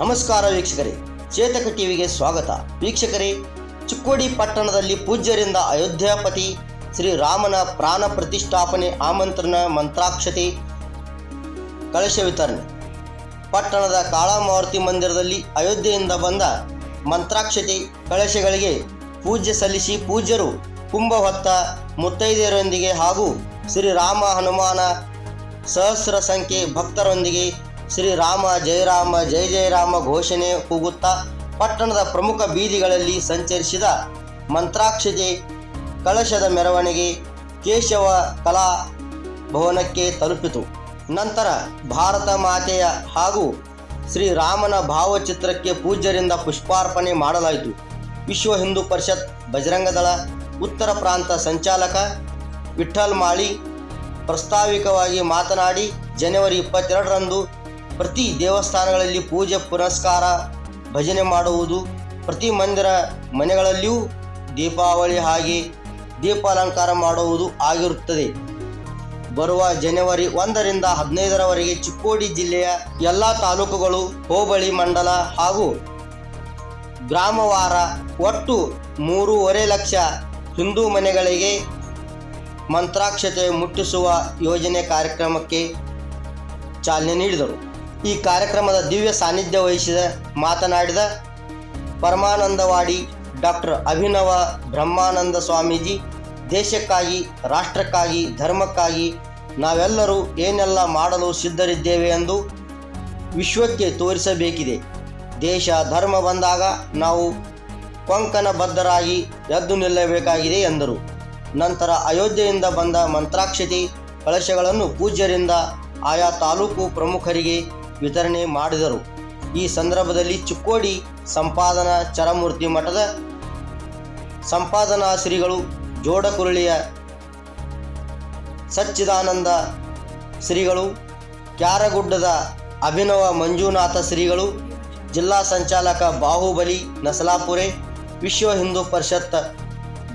ನಮಸ್ಕಾರ ವೀಕ್ಷಕರೇ, ಚೇತಕ ಟಿವಿಗೆ ಸ್ವಾಗತ. ವೀಕ್ಷಕರೇ, ಚಿಕ್ಕೋಡಿ ಪಟ್ಟಣದಲ್ಲಿ ಪೂಜ್ಯರಿಂದ ಅಯೋಧ್ಯಾಪತಿ ಶ್ರೀರಾಮನ ಪ್ರಾಣ ಪ್ರತಿಷ್ಠಾಪನೆ ಆಮಂತ್ರಣ ಮಂತ್ರಾಕ್ಷತೆ ಕಳಶ ವಿತರಣೆ. ಪಟ್ಟಣದ ಕಾಳಮಾರುತಿ ಮಂದಿರದಲ್ಲಿ ಅಯೋಧ್ಯೆಯಿಂದ ಬಂದ ಮಂತ್ರಾಕ್ಷತೆ ಕಳಶಗಳಿಗೆ ಪೂಜೆ ಸಲ್ಲಿಸಿ ಪೂಜ್ಯರು ಕುಂಭ ಹೊತ್ತ ಮುತ್ತೈದೆಯರೊಂದಿಗೆ ಹಾಗೂ ಶ್ರೀರಾಮ ಹನುಮಾನ ಸಹಸ್ರ ಸಂಖ್ಯೆ ಭಕ್ತರೊಂದಿಗೆ ಶ್ರೀರಾಮ ಜಯರಾಮ ಜಯ ಜಯರಾಮ ಘೋಷಣೆ ಕೂಗುತ್ತಾ ಪಟ್ಟಣದ ಪ್ರಮುಖ ಬೀದಿಗಳಲ್ಲಿ ಸಂಚರಿಸಿದ ಮಂತ್ರಾಕ್ಷತೆ ಕಳಶದ ಮೆರವಣಿಗೆ ಕೇಶವ ಕಲಾ ಭವನಕ್ಕೆ ತಲುಪಿತು. ನಂತರ ಭಾರತ ಮಾತೆಯ ಹಾಗೂ ಶ್ರೀರಾಮನ ಭಾವಚಿತ್ರಕ್ಕೆ ಪೂಜ್ಯರಿಂದ ಪುಷ್ಪಾರ್ಪಣೆ ಮಾಡಲಾಯಿತು. ವಿಶ್ವ ಹಿಂದೂ ಪರಿಷತ್ ಬಜರಂಗದಳ ಉತ್ತರ ಪ್ರಾಂತ ಸಂಚಾಲಕ ವಿಠಲ್ ಮಾಳಿ ಪ್ರಸ್ತಾವಿಕವಾಗಿ ಮಾತನಾಡಿ, ಜನವರಿ ಇಪ್ಪತ್ತೆರಡರಂದು ಪ್ರತಿ ದೇವಸ್ಥಾನಗಳಲ್ಲಿ ಪೂಜೆ, ಪುರಸ್ಕಾರ, ಭಜನೆ ಮಾಡುವುದು ಪ್ರತಿ ಮಂದಿರ ಮನೆಗಳಲ್ಲಿಯೂ ದೀಪಾವಳಿ ಹಾಗೆ ದೀಪಾಲಂಕಾರ ಮಾಡುವುದು ಆಗಿರುತ್ತದೆ. ಬರುವ ಜನವರಿ ಒಂದರಿಂದ ಹದಿನೈದರವರೆಗೆ ಚಿಕ್ಕೋಡಿ ಜಿಲ್ಲೆಯ ಎಲ್ಲ ತಾಲೂಕುಗಳು ಹೋಬಳಿ ಮಂಡಲ ಹಾಗೂ ಗ್ರಾಮವಾರ ಒಟ್ಟು ಮೂರುವರೆ ಲಕ್ಷ ಹಿಂದೂ ಮನೆಗಳಿಗೆ ಮಂತ್ರಾಕ್ಷತೆ ಮುಟ್ಟಿಸುವ ಯೋಜನೆ ಕಾರ್ಯಕ್ರಮಕ್ಕೆ ಚಾಲನೆ ನೀಡಿದರು. ಈ ಕಾರ್ಯಕ್ರಮದ ದಿವ್ಯ ಸಾನ್ನಿಧ್ಯ ವಹಿಸಿದ ಮಾತನಾಡಿದ ಪರಮಾನಂದವಾಡಿ ಡಾಕ್ಟರ್ ಅಭಿನವ ಬ್ರಹ್ಮಾನಂದ ಸ್ವಾಮೀಜಿ, ದೇಶಕ್ಕಾಗಿ, ರಾಷ್ಟ್ರಕ್ಕಾಗಿ, ಧರ್ಮಕ್ಕಾಗಿ ನಾವೆಲ್ಲರೂ ಏನೆಲ್ಲ ಮಾಡಲು ಸಿದ್ಧರಿದ್ದೇವೆ ಎಂದು ವಿಶ್ವಕ್ಕೆ ತೋರಿಸಬೇಕಿದೆ. ದೇಶ, ಧರ್ಮ ಬಂದಾಗ ನಾವು ಕೊಂಕನ ಬದ್ಧರಾಗಿ ಎದ್ದು ನಿಲ್ಲಬೇಕಾಗಿದೆ ಎಂದರು. ನಂತರ ಅಯೋಧ್ಯೆಯಿಂದ ಬಂದ ಮಂತ್ರಾಕ್ಷತೆ ಕಳಶಗಳನ್ನು ಪೂಜ್ಯರಿಂದ ಆಯಾ ತಾಲೂಕು ಪ್ರಮುಖರಿಗೆ ವಿತರಣೆ ಮಾಡಿದರು. ಈ ಸಂದರ್ಭದಲ್ಲಿ ಚಿಕ್ಕೋಡಿ ಸಂಪಾದನಾ ಚರಮೂರ್ತಿ ಮಠದ ಸಂಪಾದನಾ ಶ್ರೀಗಳು ಜೋಡಕುರುಳಿಯ ಸಚ್ಚಿದಾನಂದ ಶ್ರೀಗಳು, ಕ್ಯಾರಗುಡ್ಡದ ಅಭಿನವ ಮಂಜುನಾಥ ಶ್ರೀಗಳು, ಜಿಲ್ಲಾ ಸಂಚಾಲಕ ಬಾಹುಬಲಿ ನಸಲಾಪುರೆ, ವಿಶ್ವ ಹಿಂದೂ ಪರಿಷತ್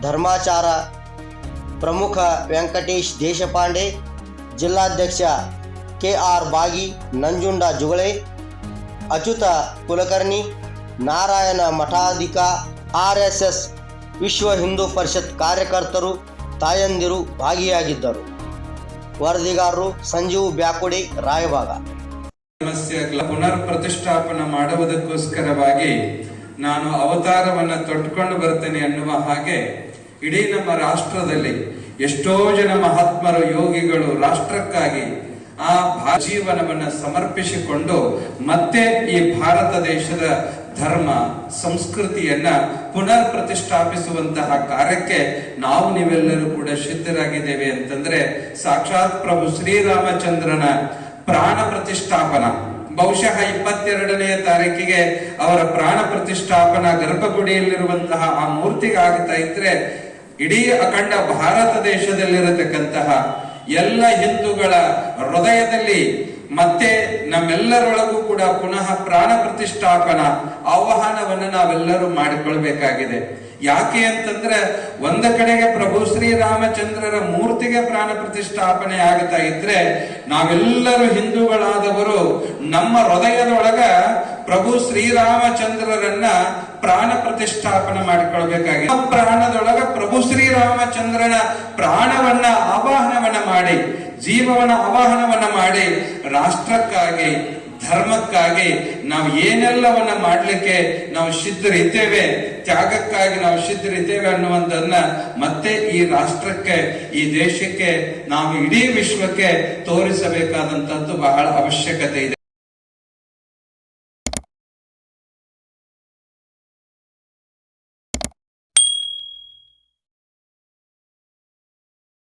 ಧರ್ಮಾಚಾರ ಪ್ರಮುಖ ವೆಂಕಟೇಶ್ ದೇಶಪಾಂಡೆ, ಜಿಲ್ಲಾಧ್ಯಕ್ಷ K R Bagi, Nanjunda Jugale, Achyuta Kulkarni, Narayana ಮಠಾಧಿಕ, R S S Vishwa Hindu Parishad ಕಾರ್ಯಕರ್ತರು, ತಾಯಂದಿರು ಭಾಗಿಯಾಗಿದ್ದರು. ವರದಿಗಾರರು ಸಂಜೀವ್ ಬ್ಯಾಕುಡಿ, ರಾಯಭಾಗ. ಪುನರ್ ಪ್ರತಿಷ್ಠಾಪನ ಮಾಡುವುದಕ್ಕೋಸ್ಕರವಾಗಿ ನಾನು ಅವತಾರವನ್ನು ತೊಟ್ಟುಕೊಂಡು ಬರ್ತೇನೆ ಅನ್ನುವ ಹಾಗೆ ಇಡೀ ನಮ್ಮ ರಾಷ್ಟ್ರದಲ್ಲಿ ಎಷ್ಟೋ ಜನ ಮಹಾತ್ಮರು, ಯೋಗಿಗಳು ರಾಷ್ಟ್ರಕ್ಕಾಗಿ ಆ ಜೀವನವನ್ನ ಸಮರ್ಪಿಸಿಕೊಂಡು ಮತ್ತೆ ಈ ಭಾರತ ದೇಶದ ಧರ್ಮ, ಸಂಸ್ಕೃತಿಯನ್ನ ಪುನರ್ ಪ್ರತಿಷ್ಠಾಪಿಸುವಂತಹ ಕಾರ್ಯಕ್ಕೆ ನಾವು ನೀವೆಲ್ಲರೂ ಕೂಡ ಸಿದ್ಧರಾಗಿದ್ದೇವೆ ಅಂತಂದ್ರೆ ಸಾಕ್ಷಾತ್ ಪ್ರಭು ಶ್ರೀರಾಮಚಂದ್ರನ ಪ್ರಾಣ ಪ್ರತಿಷ್ಠಾಪನ. ಬಹುಶಃ ಇಪ್ಪತ್ತೆರಡನೆಯ ತಾರೀಕಿಗೆ ಅವರ ಪ್ರಾಣ ಪ್ರತಿಷ್ಠಾಪನ ಗರ್ಭಗುಡಿಯಲ್ಲಿರುವಂತಹ ಆ ಮೂರ್ತಿಗೆ ಆಗ್ತಾ ಇದ್ರೆ ಇಡೀ ಅಖಂಡ ಭಾರತ ದೇಶದಲ್ಲಿರತಕ್ಕಂತಹ ಎಲ್ಲ ಹಿಂದೂಗಳ ಹೃದಯದಲ್ಲಿ ಮತ್ತೆ ನಮ್ಮೆಲ್ಲರೊಳಗೂ ಕೂಡ ಪುನಃ ಪ್ರಾಣ ಪ್ರತಿಷ್ಠಾಪನ ಆಹ್ವಾನವನ್ನು ನಾವೆಲ್ಲರೂ ಮಾಡಿಕೊಳ್ಬೇಕಾಗಿದೆ. ಯಾಕೆ ಅಂತಂದ್ರೆ ಒಂದ ಕಡೆಗೆ ಪ್ರಭು ಶ್ರೀರಾಮಚಂದ್ರರ ಮೂರ್ತಿಗೆ ಪ್ರಾಣ ಪ್ರತಿಷ್ಠಾಪನೆ ಆಗ್ತಾ ಇದ್ರೆ ನಾವೆಲ್ಲರೂ ಹಿಂದೂಗಳಾದವರು ನಮ್ಮ ಹೃದಯದೊಳಗ ಪ್ರಭು ಶ್ರೀರಾಮಚಂದ್ರರನ್ನ ಪ್ರಾಣ ಪ್ರತಿಷ್ಠಾಪನೆ ಮಾಡಿಕೊಳ್ಬೇಕಾಗಿದೆ. ಪ್ರಾಣದೊಳಗ ಪ್ರಭು ಶ್ರೀರಾಮಚಂದ್ರನ ಪ್ರಾಣವನ್ನ, ಆವಾಹನವನ್ನ ಮಾಡಿ ಜೀವವನ್ನ ಆವಾಹನವನ್ನ ಮಾಡಿ ರಾಷ್ಟ್ರಕ್ಕಾಗಿ, ಧರ್ಮಕ್ಕಾಗಿ ನಾವು ಏನೆಲ್ಲವನ್ನ ಮಾಡಲಿಕ್ಕೆ ನಾವು ಸಿದ್ಧರಿದ್ದೇವೆ, ತ್ಯಾಗಕ್ಕಾಗಿ ನಾವು ಸಿದ್ಧರಿದ್ದೇವೆ ಅನ್ನುವಂಥದ್ದನ್ನ ಮತ್ತೆ ಈ ರಾಷ್ಟ್ರಕ್ಕೆ, ಈ ದೇಶಕ್ಕೆ, ನಾವು ಇಡೀ ವಿಶ್ವಕ್ಕೆ ತೋರಿಸಬೇಕಾದಂತದ್ದು ಬಹಳ ಅವಶ್ಯಕತೆ ಇದೆ.